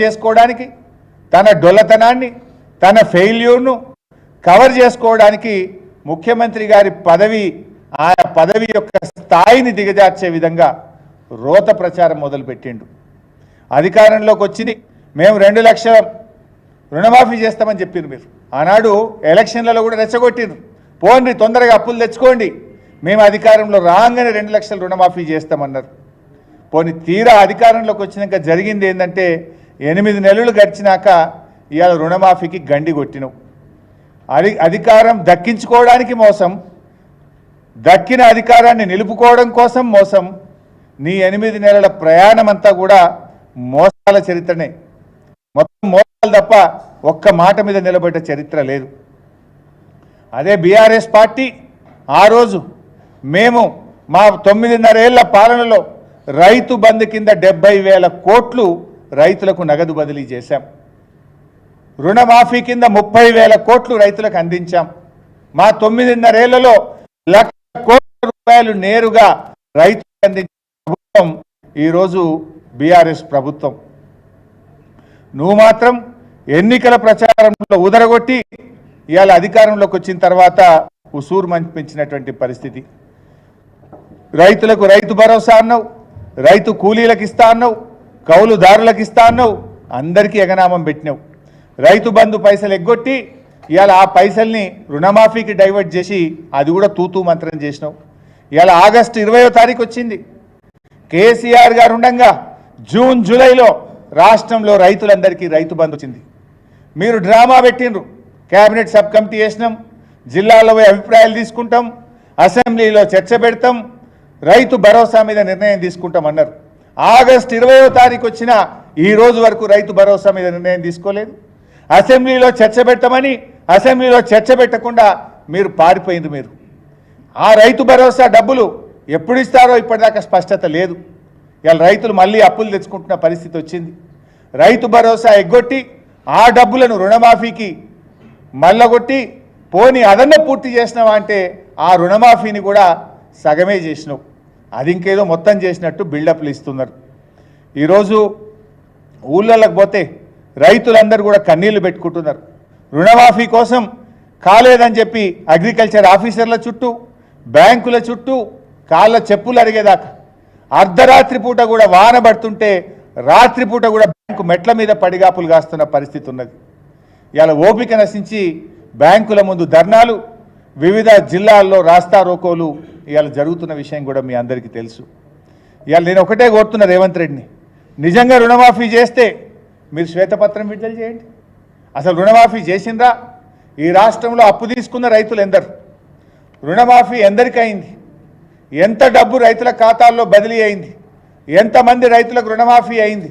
చేసుకోవడానికి తన డొల్లతనాన్ని తన ఫెయిల్యూర్ను కవర్ చేసుకోవడానికి ముఖ్యమంత్రి గారి పదవి ఆ పదవి యొక్క స్థాయిని దిగజార్చే విధంగా రోత ప్రచారం మొదలుపెట్టిండు. అధికారంలోకి వచ్చింది. మేము రెండు లక్షల రుణమాఫీ చేస్తామని చెప్పిండ్రు మీరు. ఆనాడు ఎలక్షన్లలో కూడా రెచ్చగొట్టిండ్రు పోండి తొందరగా అప్పులు తెచ్చుకోండి. మేము అధికారంలో రాగానే రెండు లక్షల రుణమాఫీ చేస్తామన్నారు. పోనీ తీరా అధికారంలోకి వచ్చినాక జరిగింది ఏంటంటే ఎనిమిది నెలలు గడిచినాక ఇవాళ రుణమాఫీకి గండి కొట్టినవు. అది అధికారం దక్కించుకోవడానికి మోసం దక్కిన అధికారాన్ని నిలుపుకోవడం కోసం మోసం నీ ఎనిమిది నెలల ప్రయాణం అంతా కూడా మోసాల చరిత్రనే. మొత్తం మోసాలు తప్ప ఒక్క మాట మీద నిలబడ్డ చరిత్ర లేదు. అదే బీఆర్ఎస్ పార్టీ ఆ రోజు మేము మా తొమ్మిదిన్నరేళ్ళ పాలనలో రైతు బంధు కింద డెబ్బై వేల కోట్లు రైతులకు నగదు బదిలీ చేశాం. రుణమాఫీ కింద ముప్పై వేల కోట్లు రైతులకు అందించాం. మా తొమ్మిదిన్నరేళ్ళలో లక్ష కోట్ల రూపాయలు నేరుగా రైతులకు అందించిన ప్రభుత్వం ఈరోజు బీఆర్ఎస్ ప్రభుత్వం. నువ్వు మాత్రం ఎన్నికల ప్రచారంలో ఉదరగొట్టి ఇవాళ అధికారంలోకి వచ్చిన తర్వాత ఉసూరు పెంచినటువంటి పరిస్థితి. రైతులకు రైతు భరోసా అన్నావు రైతు కూలీలకు ఇస్తా అన్నావు కౌలుదారులకు ఇస్తా అన్నావు అందరికీ ఎగనామం పెట్టినావు. రైతు బంధు పైసలు ఎగ్గొట్టి ఇవాళ ఆ పైసల్ని రుణమాఫీకి డైవర్ట్ చేసి అది కూడా తూతూ మంత్రం చేసినావు. ఇవాళ ఆగస్టు ఇరవయో తారీఖు వచ్చింది. కేసీఆర్ గారు ఉండగా జూన్ జూలైలో రాష్ట్రంలో రైతులందరికీ రైతు బంధు వచ్చింది. మీరు డ్రామా పెట్టిండ్రు. కేబినెట్ సబ్ కమిటీ చేసినాం జిల్లాలో అభిప్రాయాలు తీసుకుంటాం. అసెంబ్లీలో చర్చ పెడతాం. రైతు భరోసా మీద నిర్ణయం తీసుకుంటాం అన్నారు ఆగస్ట్ ఇరవయో తారీఖు వచ్చిన ఈ రోజు వరకు రైతు భరోసా మీద నిర్ణయం తీసుకోలేదు. అసెంబ్లీలో చర్చ పెట్టమని అసెంబ్లీలో చర్చ పెట్టకుండా మీరు పారిపోయింది మీరు. ఆ రైతు భరోసా డబ్బులు ఎప్పుడు ఇస్తారో ఇప్పటిదాకా స్పష్టత లేదు. ఇవాళ రైతులు మళ్ళీ అప్పులు తెచ్చుకుంటున్న పరిస్థితి వచ్చింది. రైతు భరోసా ఎగ్గొట్టి ఆ డబ్బులను రుణమాఫీకి మల్లగొట్టి పోని అదన్న పూర్తి చేసినావా అంటే ఆ రుణమాఫీని కూడా సగమే చేసినావు. అది ఇంకేదో మొత్తం చేసినట్టు బిల్డప్లు ఇస్తున్నారు. ఈరోజు ఊళ్ళలోకి పోతే రైతులందరూ కూడా కన్నీళ్ళు పెట్టుకుంటున్నారు. రుణమాఫీ కోసం కాలేదని చెప్పి అగ్రికల్చర్ ఆఫీసర్ల చుట్టూ బ్యాంకుల చుట్టూ కాళ్ళ చెప్పులు అడిగేదాకా అర్ధరాత్రి పూట కూడా వాన పడుతుంటే రాత్రిపూట కూడా బ్యాంకు మెట్ల మీద పడిగాపులు కాస్తున్న పరిస్థితి ఉన్నది. ఇవాళ ఓపిక నశించి బ్యాంకుల ముందు ధర్నాలు వివిధ జిల్లాల్లో రాస్తా రోకోలు ఇవాళ జరుగుతున్న విషయం కూడా మీ అందరికీ తెలుసు. ఇవాళ నేను ఒకటే కోరుతున్నా రేవంత్ రెడ్డిని. నిజంగా రుణమాఫీ చేస్తే మీరు శ్వేతపత్రం విడుదల చేయండి. అసలు రుణమాఫీ చేసిందా ఈ రాష్ట్రంలో అప్పు తీసుకున్న రైతులు ఎందరు? రుణమాఫీ ఎందరికైంది? అయింది ఎంత డబ్బు రైతుల ఖాతాల్లో బదిలీ అయింది? ఎంతమంది రైతులకు రుణమాఫీ అయింది?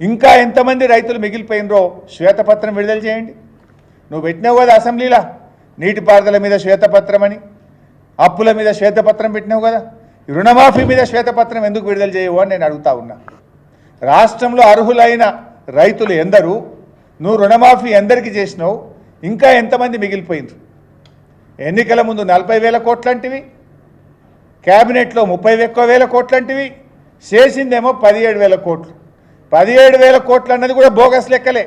ఇంకా ఎంతమంది రైతులు మిగిలిపోయినరో శ్వేతపత్రం విడుదల చేయండి. నువ్వు పెట్టినావు కదా అసెంబ్లీలో నీటిపారుదల మీద శ్వేతపత్రం అని. అప్పుల మీద శ్వేతపత్రం పెట్టినావు కదా? రుణమాఫీ మీద శ్వేతపత్రం ఎందుకు విడుదల చేయవు అని నేను అడుగుతా ఉన్నా. రాష్ట్రంలో అర్హులైన రైతులు ఎందరు నువ్వు రుణమాఫీ ఎందరికి చేసినావు? ఇంకా ఎంతమంది మిగిలిపోయింది ఎన్నికల ముందు నలభై వేల కోట్లంటివి క్యాబినెట్లో ముప్పై ఎక్కువ వేల కోట్లంటివి చేసిందేమో పదిహేడు వేల కోట్లు. పదిహేడు వేల కోట్లు అన్నది కూడా బోగస్ లెక్కలే.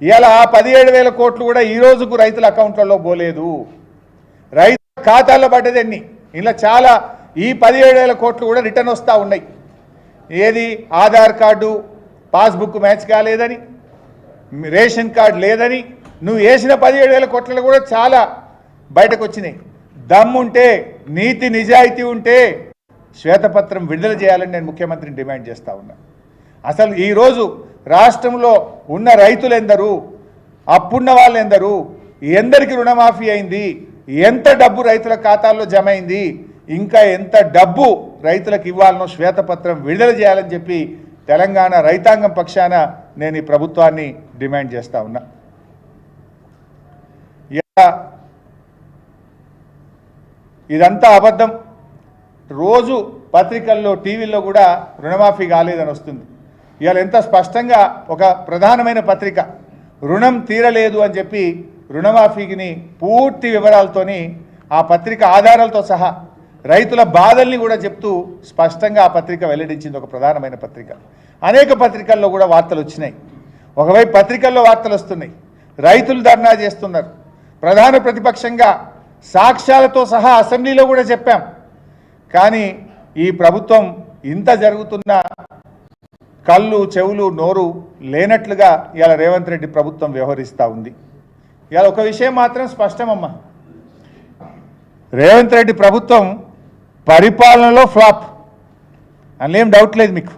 ఇవాళ ఆ పదిహేడు వేల కోట్లు కూడా ఈ రోజుకు రైతుల అకౌంట్లలో పోలేదు. రైతు ఖాతాల్లో పడ్డది ఇలా చాలా ఈ పదిహేడు వేల కోట్లు కూడా రిటర్న్ వస్తూ ఉన్నాయి. ఏది? ఆధార్ కార్డు పాస్బుక్ మ్యాచ్ కాలేదని రేషన్ కార్డు లేదని నువ్వు వేసిన పదిహేడు వేల కోట్లలో కూడా చాలా బయటకు వచ్చినాయి దమ్ముంటే నీతి నిజాయితీ ఉంటే శ్వేతపత్రం విడుదల చేయాలని నేను ముఖ్యమంత్రిని డిమాండ్ చేస్తూ ఉన్నా. అసలు ఈరోజు రాష్ట్రంలో ఉన్న రైతులు ఎందరు అప్పున్న వాళ్ళు ఎందరు ఎందరికి రుణమాఫీ అయింది ఎంత డబ్బు రైతుల ఖాతాల్లో జమ అయింది ఇంకా ఎంత డబ్బు రైతులకు ఇవ్వాలనో శ్వేతపత్రం విడుదల చేయాలని చెప్పి తెలంగాణ రైతాంగం పక్షాన నేను ఈ ప్రభుత్వాన్ని డిమాండ్ చేస్తా ఉన్నా. ఇలా ఇదంతా అబద్ధం. రోజు పత్రికల్లో టీవీల్లో కూడా రుణమాఫీ కాలేదని వస్తుంది. ఇవాళ ఎంత స్పష్టంగా ఒక ప్రధానమైన పత్రిక రుణం తీరలేదు అని చెప్పి రుణమాఫీని పూర్తి వివరాలతోని ఆ పత్రిక ఆధారాలతో సహా రైతుల బాధల్ని కూడా చెప్తూ స్పష్టంగా ఆ పత్రిక వెల్లడించింది ఒక ప్రధానమైన పత్రిక. అనేక పత్రికల్లో కూడా వార్తలు వచ్చినాయి. ఒకవైపు పత్రికల్లో వార్తలు వస్తున్నాయి. రైతులు ధర్నా చేస్తున్నారు. ప్రధాన ప్రతిపక్షంగా సాక్ష్యాలతో సహా అసెంబ్లీలో కూడా చెప్పాం. కానీ ఈ ప్రభుత్వం ఇంత జరుగుతున్న కళ్ళు చెవులు నోరు లేనట్లుగా ఇలా రేవంత్ రెడ్డి ప్రభుత్వం వ్యవహరిస్తూ ఉంది. ఇవాళ ఒక విషయం మాత్రం స్పష్టమమ్మా. రేవంత్ రెడ్డి ప్రభుత్వం పరిపాలనలో ఫ్లాప్ అందులో ఏం డౌట్ లేదు మీకు.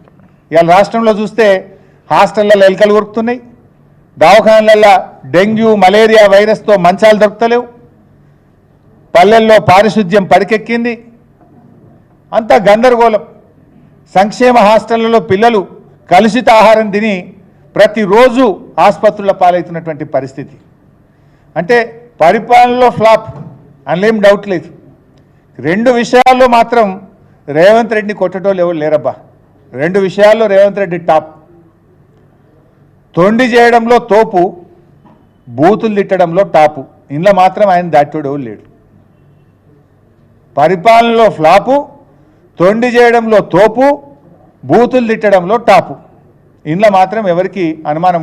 ఇవాళ రాష్ట్రంలో చూస్తే హాస్టళ్ళలో ఎలుకలు కొరుకుతున్నాయి. దవాఖానలలో డెంగ్యూ మలేరియా వైరస్తో మంచాలు దొరుకుతలేవు. పల్లెల్లో పారిశుద్ధ్యం పడికెక్కింది అంతా గందరగోళం. సంక్షేమ హాస్టళ్ళలో పిల్లలు కలుషిత ఆహారం తిని ప్రతిరోజు ఆసుపత్రుల పాలవుతున్నటువంటి పరిస్థితి. అంటే పరిపాలనలో ఫ్లాప్ అందులో డౌట్ లేదు. రెండు విషయాల్లో మాత్రం రేవంత్ రెడ్డిని కొట్టడం ఎవరు లేరబ్బా. రెండు విషయాల్లో రేవంత్ రెడ్డి టాప్. తొండి చేయడంలో తోపు బూతులు తిట్టడంలో టాపు. ఇందులో మాత్రం ఆయన దాటోడు లేడు. పరిపాలనలో ఫ్లాపు తొండి చేయడంలో తోపు బూతులు తిట్టడంలో టాపు. ఇందులో మాత్రం ఎవరికి అనుమానం ఉండదు